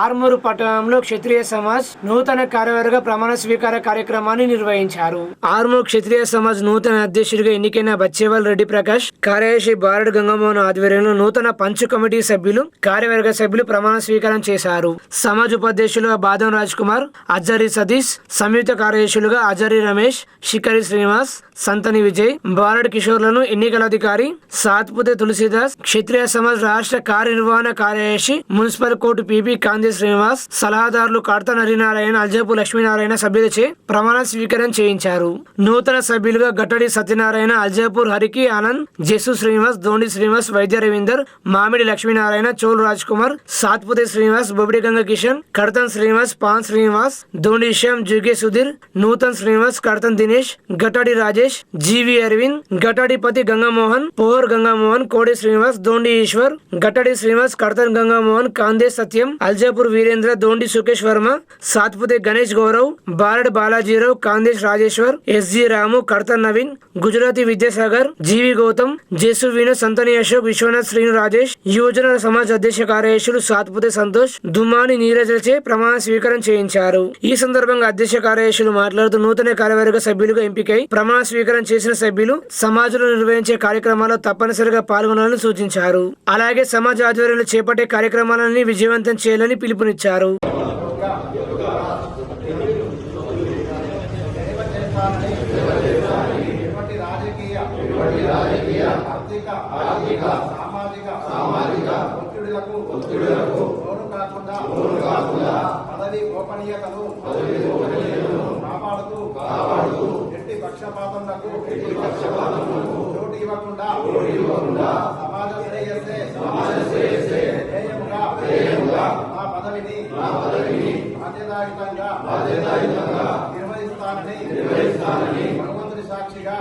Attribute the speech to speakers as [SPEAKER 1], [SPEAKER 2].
[SPEAKER 1] ఆర్మూరు పట్టణంలో క్షత్రియ సమాజ్ నూతన కార్యవర్గ ప్రమాణ స్వీకార కార్యక్రమాన్ని నిర్వహించారు. ఆర్మూరు క్షత్రియ సమాజ్ నూతన అధ్యక్షుడిగా ఎన్నికైన బచ్చేవాల్ రెడ్డి ప్రకాష్ కార్యదర్శి బారడ్ గంగమోహన్ ఆధ్వర్యంలో నూతన పంచ్ కమిటీ సభ్యులు కార్యవర్గ సభ్యులు ప్రమాణ స్వీకారం చేశారు. సమాజ్ ఉపాధ్యక్షులుగా బాదం రాజ్ కుమార్ అజ్జరి సతీష్ సంయుక్త కార్యదర్శులుగా అజరి రమేష్ శిఖరి శ్రీనివాస్ సంతని విజయ్ బారడ్ కిషోర్లను ఎన్నికల అధికారి సాత్పుతే తులసిదాస్ క్షత్రియ సమాజ్ రాష్ట్ర కార్యనిర్వహణ కార్యదర్శి municipal court PP Kanti Srinivas సలహాదారులు కార్త హరినారాయణ అల్జాపు లక్ష్మీనారాయణ సభ్యులచే ప్రమాణ స్వీకారం చేయించారు. నూతన సభ్యులుగా గట్టడి సత్యనారాయణ అల్జాపూర్ హరికి ఆనంద్ జస్సు శ్రీనివాస్ ధోని శ్రీనివాస్ వైద్య రవీందర్ మామిడి లక్ష్మీనారాయణ చోలు రాజ్ కుమార్ సాత్పుతి శ్రీనివాస్ బొబిడి గంగ కిషన్ కడతన్ శ్రీనివాస్ పాన్ శ్రీనివాస్ ధోని శ్యామ్ జుగే సుధీర్ నూతన్ శ్రీనివాస్ కడతన్ దినేష్ గట్టడి రాజేష్ జీవి అరవింద్ గట్టడిపతి గంగామోహన్ పోర్ గంగామోహన్ కోడి శ్రీనివాస్ దోండి ఈశ్వర్ గట్టడి శ్రీనివాస్ కడతన్ గంగామోహన్ కాందే సత్యం అల్జాపూర్ వీరేంద్ర దోండి సుకేష్ వర్మ సాత్పుతే గణేష్ గౌరవ్ బారడ్ బాలాజీరావు కాందేశ్ రాజేశ్వర్ ఎస్జి రాము కర్తన్ నవీన్ గుజరాతీ విద్యాసాగర్ జీవి గౌతమ్ జేసు వీణు సంతని అశోక్ విశ్వనాథ్ శ్రీను రాజేష్ యువజన సమాజ్ అధ్యక్ష కార్యదర్శులు సాత్పుతే సంతోష్ దుమాని నీరజలచే ప్రమాణ స్వీకారం చేయించారు. ఈ సందర్భంగా అధ్యక్ష కార్యదర్శులు మాట్లాడుతూ నూతన కార్యవర్గ సభ్యులుగా ఎంపికై ప్రమాణ స్వీకారం చేసిన సభ్యులు సమాజంలో నిర్వహించే కార్యక్రమాల్లో తప్పనిసరిగా పాల్గొనాలని సూచించారు. అలాగే సమాజ ఆధ్వర్యంలో చేపట్టే కార్యక్రమాలని విజయవంతం చేయాలని పిలుపునిచ్చారు.
[SPEAKER 2] ఇటువంటి రాజకీయ ఆర్థిక ఆర్థిక సామాజిక సామాజిక కాకుండా కాకుండా పదవి గోపనీయతను కాపాడుతూ కాపాడుతూ ఎట్టి పక్షపాతములకు ఎట్టి పక్షపాతములకు చోటు ఇవ్వకుండా చోటు ఇవ్వకుండా సమాజ పదవిని బాధ్యతాయుతంగా నిర్వహిస్తానని భగవంతుని సాక్షిగా